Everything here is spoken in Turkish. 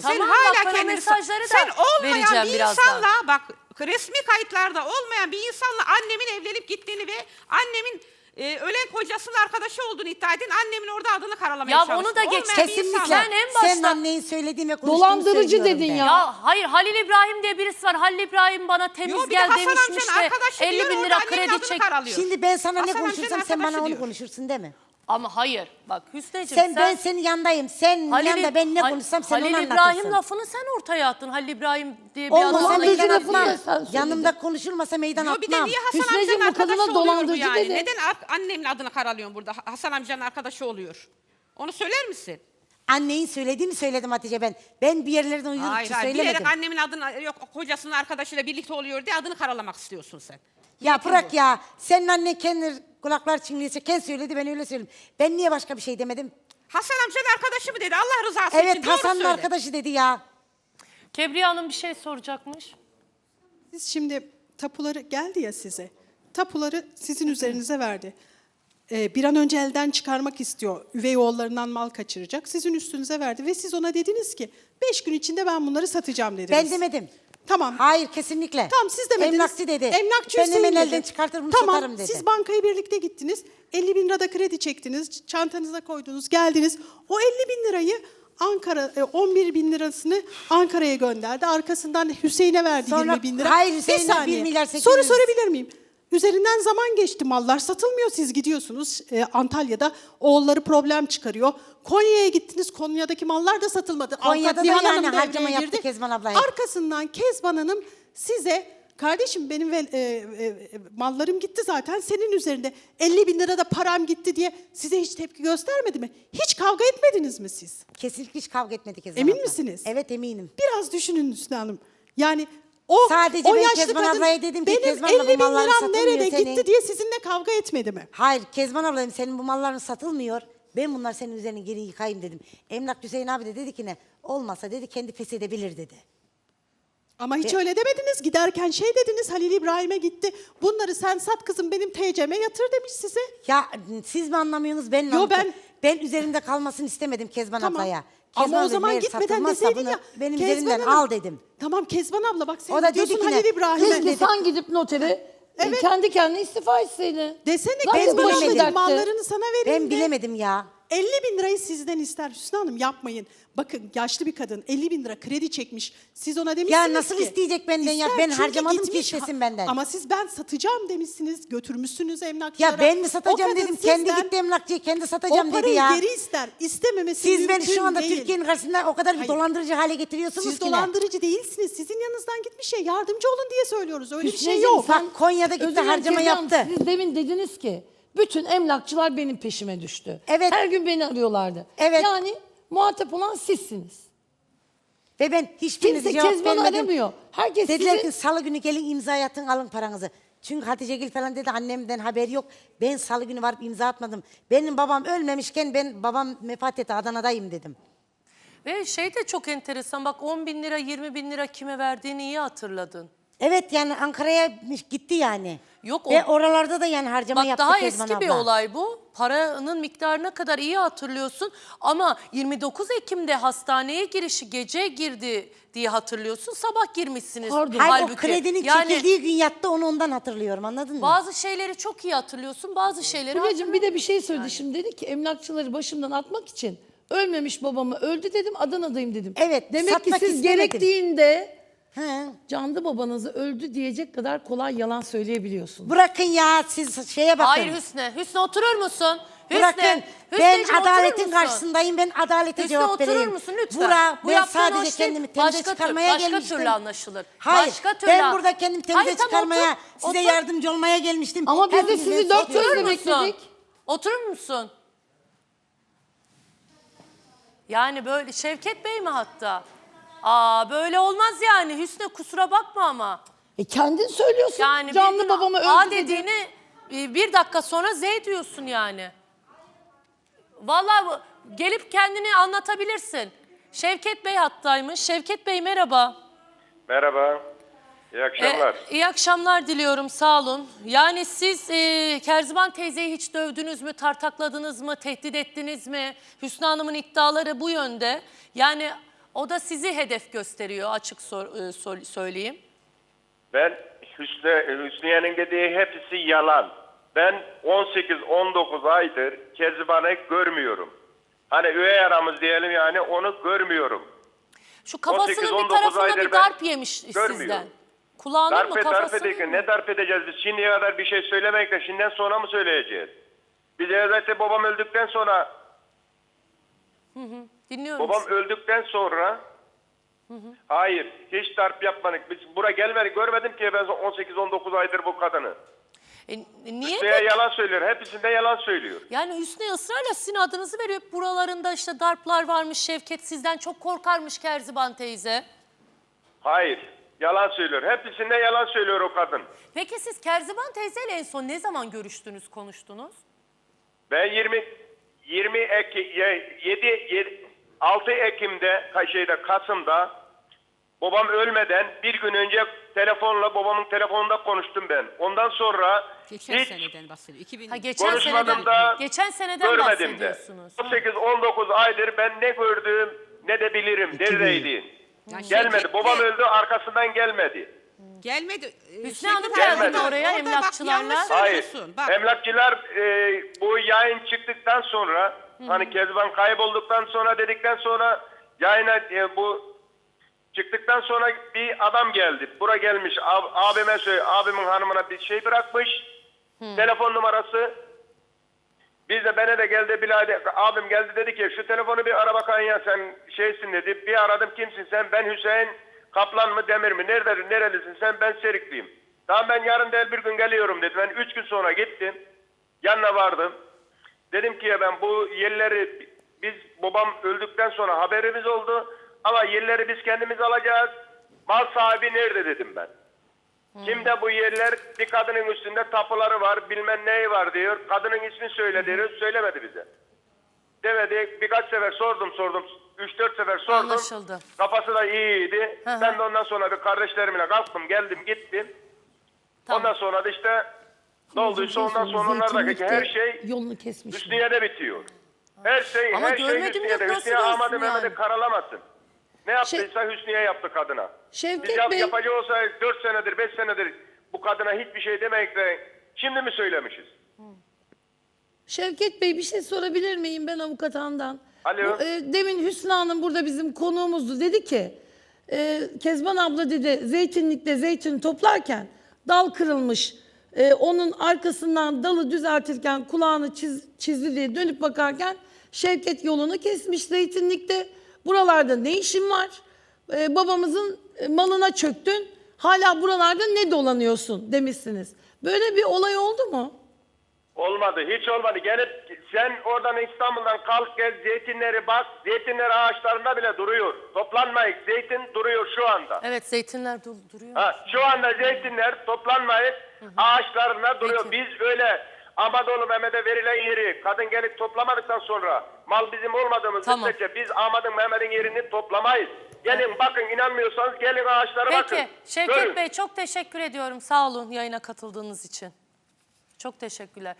Sen Tamam, hala bak o kendini mesajları da sen olmayan vereceğim bir birazdan. insanla bak resmi kayıtlarda olmayan bir insanla annemin evlenip gittiğini ve annemin e, ölen kocasının arkadaşı olduğunu iddia edin. Annemin orada adını karalamaya Ya çalıştın. onu da geç. Olmayan bir Kesinlikle. insanla. Ben en başta- Sen annenin söylediğin ve konuştuğunu Dolandırıcı söylüyorum dedin ben. ya. Ya hayır Halil İbrahim diye birisi var. Halil İbrahim bana temiz Yo, bir de gel Hasan demişmiş amcanın de arkadaşı 50 diyor, bin orada lira annemin kredi adını çek. karalıyor. Şimdi ben sana ne Hasan amcanın konuşursam sen bana arkadaşı onu diyor. konuşursun değil mi? Ama hayır bak Hüsneciğim Sen, ben senin yanındayım. Sen Halil, yanında ben ne Hal- konuşsam sen Halil onu İbrahim anlatırsın. lafını sen ortaya attın. Halil İbrahim diye bir adam. Olmasa Dolandırıcı meydan atmam. sen söyledin. Yanımda konuşulmasa meydan Yo, bir de atmam. niye Hasan Hüsneciğim, amcanın bu kadına arkadaşı oluyor bu dolandırıcı yani? dedi. Neden ar- annemin adını karalıyorsun burada? Ha- Hasan amcanın arkadaşı oluyor. Onu söyler misin? Annenin söylediğini söyledim Hatice ben. Ben bir yerlerden uyuduğum Hayır hayır. söylemedim. Bilerek annemin adını yok kocasının arkadaşıyla birlikte oluyor diye adını karalamak istiyorsun sen. Ya bırak ya. Senin annen kendi kulaklar çınlıyorsa kendi söyledi ben öyle söyledim. Ben niye başka bir şey demedim? Hasan amcanın arkadaşı mı dedi? Allah rızası için Evet doğru Hasan'ın söyle. arkadaşı dedi ya. Kebriye Hanım bir şey soracakmış. Siz şimdi tapuları geldi ya size. Tapuları sizin üzerinize verdi. Ee, bir an önce elden çıkarmak istiyor. Üvey oğullarından mal kaçıracak. Sizin üstünüze verdi ve siz ona dediniz ki beş gün içinde ben bunları satacağım dediniz. Ben demedim. Tamam. Hayır kesinlikle. Tamam siz demediniz. Emlakçı dedi. Emlakçı ben Hüseyin hemen dedi. elden çıkartırım tamam, satarım dedi. Siz bankaya birlikte gittiniz. 50 bin lirada kredi çektiniz. Çantanıza koydunuz. Geldiniz. O 50 bin lirayı Ankara, e, 11 bin lirasını Ankara'ya gönderdi. Arkasından Hüseyin'e verdi Sonra- 20 bin lira. hayır, Hüseyin'e saniye. 1 milyar 800. Soru sorabilir miyim? Üzerinden zaman geçti mallar satılmıyor siz gidiyorsunuz e, Antalya'da oğulları problem çıkarıyor. Konya'ya gittiniz Konya'daki mallar da satılmadı. Konya'da Avukat da Nihan yani Hanım devreye harcama yaptı girdi. Kezban ablaya. Arkasından Kezban Hanım size kardeşim benim ve, e, e, mallarım gitti zaten senin üzerinde 50 bin lira da param gitti diye size hiç tepki göstermedi mi? Hiç kavga etmediniz mi siz? Kesinlikle hiç kavga etmedik Kezban Emin abla. misiniz? Evet eminim. Biraz düşünün Hüsnü Hanım. Yani o, Sadece o ben yaşlı Kezban kadın ablaya dedim ki, benim Kezban abla 50 bu bin liram satılmıyor nerede senin. gitti diye sizinle kavga etmedi mi? Hayır Kezban ablam senin bu malların satılmıyor. Ben bunlar senin üzerine geri yıkayayım dedim. Emlak Hüseyin abi de dedi ki ne? Olmasa dedi kendi pes edebilir dedi. Ama hiç öyle demediniz. Giderken şey dediniz Halil İbrahim'e gitti. Bunları sen sat kızım benim TC'me yatır demiş size. Ya siz mi anlamıyorsunuz ben mi Yo, anlatıyorum? ben- Ben üzerimde kalmasını istemedim Kezban Tamam. ablaya. Ama Kezban o dedim, zaman gitmeden deseydin ya. Benim Kezban üzerimden Hanım. al dedim. Tamam Kezban abla bak sen O da gidiyorsun dedi ki ne? Halil İbrahim'e. Kız sen gidip notere e, kendi kendine istifa etseydin. Desene Zaten Kezban abla mallarını sana vereyim Ben de. bilemedim ya. 50 bin lirayı sizden ister Hüsnü Hanım yapmayın. Bakın yaşlı bir kadın 50 bin lira kredi çekmiş. Siz ona demişsiniz Ya nasıl ki. isteyecek benden ya? Ben çünkü harcamadım ki gitmiş. istesin benden. Ama siz ben satacağım demişsiniz. Götürmüşsünüz emlakçılara. Ya ben mi O satacağım kadın dedim. Kendi sizden gitti emlakçıya kendi O satacağım dedi parayı ya. geri ister. İstememesi Siz mümkün beni şu anda değil. Türkiye'nin karşısında o kadar bir Hayır. dolandırıcı hale getiriyorsunuz Siz ki ne? dolandırıcı değilsiniz. Sizin yanınızdan gitmiş ya yardımcı olun diye söylüyoruz. Öyle bir şey Hüsneciğim, yok. Bak Konya'da gitti Özür dilerim harcama yaptı. Siz demin dediniz ki bütün emlakçılar benim peşime düştü. Evet. Her gün beni arıyorlardı. Evet. Yani muhatap olan sizsiniz. Ve ben hiçbirinize Kimse cevap Kezban'ı vermedim. aramıyor. Herkes Dediler sizi- ki salı günü gelin imza atın alın paranızı. Çünkü Hatice Gül falan dedi annemden haber yok. Ben salı günü varıp imza atmadım. Benim babam ölmemişken ben babam vefat etti Adana'dayım dedim. Ve şey de çok enteresan bak 10 bin lira 20 bin lira kime verdiğini iyi hatırladın. Evet yani Ankara'ya gitti yani. Yok, Ve o- oralarda da yani harcama Bak yaptı daha Kezban eski bir abla. olay bu. Paranın miktarına kadar iyi hatırlıyorsun. Ama 29 Ekim'de hastaneye girişi gece girdi diye hatırlıyorsun. Sabah girmişsiniz. Pardon. Hayır o Halbuki. kredinin yani çekildiği gün yattı onu ondan hatırlıyorum anladın mı? bazı şeyleri çok iyi hatırlıyorsun. Bazı şeyleri Kulecim bir de bir şey söyledi şimdi dedi ki emlakçıları başımdan atmak için ölmemiş babamı öldü dedim Adana'dayım dedim. Evet, Demek ki siz istemedim. gerektiğinde He. canlı babanızı öldü diyecek kadar kolay yalan söyleyebiliyorsunuz. Bırakın ya siz şeye bakın. Hayır Hüsnü. Hüsnü oturur musun? Hüsnü. Bırakın. Ben Hüsnü'cüğüm, oturur adaletin karşısındayım. Ben adalete Hüsnü cevap oturur vereyim. musun lütfen? Bura, Bu ben yaptığın sadece değil. kendimi temize Başka tür- çıkarmaya başka gelmiştim. türlü anlaşılır. Hayır. Başka türlü ben an- burada kendimi temize Hayır, tamam, çıkarmaya, otur, size otur. yardımcı olmaya gelmiştim. Ama biz de Hepiniz sizi beni dört gözle Oturur musun? bekledik. Oturur musun? Yani böyle Şevket Bey mi hatta? Aa böyle olmaz yani Hüsnü kusura bakma ama. E kendin söylüyorsun. Yani canlı babamı A öldü dedi. dediğini e, bir dakika sonra Z diyorsun yani. Vallahi bu- gelip kendini anlatabilirsin. Şevket Bey hattaymış. Şevket Bey merhaba. Merhaba. İyi akşamlar. Ee, iyi akşamlar diliyorum sağ olun. Yani siz e, Kerziban teyzeyi hiç dövdünüz mü, tartakladınız mı, tehdit ettiniz mi? Hüsnü Hanım'ın iddiaları bu yönde. Yani O da sizi hedef gösteriyor açık sor- e, sor- söyleyeyim. Ben Hüsnü, Hüsniye'nin dediği hepsi yalan. Ben 18-19 aydır Kezban'ı görmüyorum. Hani üvey aramız diyelim yani onu görmüyorum. Şu kafasının 18-19 bir tarafında aydır bir darp yemiş sizden. Kulağının mı Darp et, darp kafasının edelim. mı? Ne darp edeceğiz biz? Şimdiye kadar bir şey söylemek de şimdiden sonra mı söyleyeceğiz? Biz özellikle babam öldükten sonra, Dinliyorum. babam sizi. öldükten sonra hayır hiç darp yapmadık. Biz buraya gelmedik görmedim ki ben 18-19 aydır bu kadını. E, niye Hüsniye peki? yalan söylüyor. Hepsinde yalan söylüyor. Yani Hüsnü ısrarla sizin adınızı veriyor. Buralarında işte darplar varmış. Şevket sizden çok korkarmış Kerziban teyze. Hayır. Yalan söylüyor. Hepsinde yalan söylüyor o kadın. Peki siz Kerziban teyzeyle en son ne zaman görüştünüz, konuştunuz? Ben 20 20 Ekim 7, 7 6 Ekim'de şeyde Kasım'da babam ölmeden bir gün önce telefonla babamın telefonunda konuştum ben. Ondan sonra Geçen hiç seneden bahsediyor. 2000 Ha geçen konuşmadım seneden, da geçen seneden görmedim de. bahsediyorsunuz. 18-19 aydır ben ne gördüm ne de bilirim. Neredeydi? Gelmedi. Babam öldü arkasından gelmedi. Gelmedi. Ee, Hüsnü Hanım geldi mi oraya, orada bak, emlakçılarla? yanlış Hayır. söylüyorsun. Bak, Emlakçılar e, bu yayın çıktıktan sonra hani Kezban kaybolduktan sonra dedikten sonra yayına e, bu çıktıktan sonra bir adam geldi. Bura gelmiş. Ab, abime söyle, abimin hanımına bir şey bırakmış. Telefon numarası. Biz de bana de geldi birader, abim geldi dedi ki şu telefonu bir ara bakan ya sen şeysin dedi. Bir aradım kimsin sen ben Hüseyin Kaplan mı Demir mi nerede nerelisin sen ben Serikliyim. Tamam ben yarın değil bir gün geliyorum dedi. Ben üç gün sonra gittim. Yanına vardım. Dedim ki ya ben bu yerleri biz babam öldükten sonra haberimiz oldu. Ama yerleri biz kendimiz alacağız. Mal sahibi nerede dedim ben. Kimde bu yerler bir kadının üstünde tapuları var bilmem neyi var diyor. Kadının ismini söyle diyor. Söylemedi bize. Demedi. Birkaç sefer sordum sordum. 3-4 sefer sordum. Anlaşıldı. Kafası da iyiydi. Hı hı. Ben de ondan sonra bir kardeşlerimle kalktım geldim gittim. Tamam. Ondan sonra da işte ne olduysa ondan sonra onlardaki her şey yolunu kesmiş. Hüsniye'de bitiyor. Her şey, Ama her şey görmedim Hüsniye'de. yok, nasıl Hüsniye görsün Ahmet'i yani? Mehmet'i karalamasın. Ne yaptıysa Hüsniye yaptı kadına. Şevket Biz yap, Bey- yapacak olsa 4 senedir 5 senedir bu kadına hiçbir şey demeyip de şimdi mi söylemişiz? Şevket Bey bir şey sorabilir miyim ben avukat Handan? Alo. E, demin Hüsnü Hanım burada bizim konuğumuzdu. Dedi ki e, Kezban abla dedi zeytinlikte zeytin toplarken dal kırılmış. E, onun arkasından dalı düzeltirken kulağını çiz, çizdi diye dönüp bakarken Şevket yolunu kesmiş zeytinlikte. Buralarda ne işin var? E, babamızın malına çöktün. Hala buralarda ne dolanıyorsun demişsiniz. Böyle bir olay oldu mu? Olmadı, hiç olmadı. Gelip sen oradan İstanbul'dan kalk gel zeytinleri bak. Zeytinler ağaçlarında bile duruyor. Toplanmayıp zeytin duruyor şu anda. Evet zeytinler dur- duruyor. Ha, şu anda zeytinler toplanmayıp ağaçlarına duruyor. Peki. Biz öyle Ahmadoğlu Mehmet'e verilen yeri kadın gelip toplamadıktan sonra mal bizim olmadığımız Tamam. müddetçe biz Ahmet'in Mehmet'in yerini toplamayız. Gelin bakın inanmıyorsanız gelin ağaçlara bakın. Peki Şevket. Bey çok teşekkür ediyorum. Sağ olun yayına katıldığınız için. Çok teşekkürler.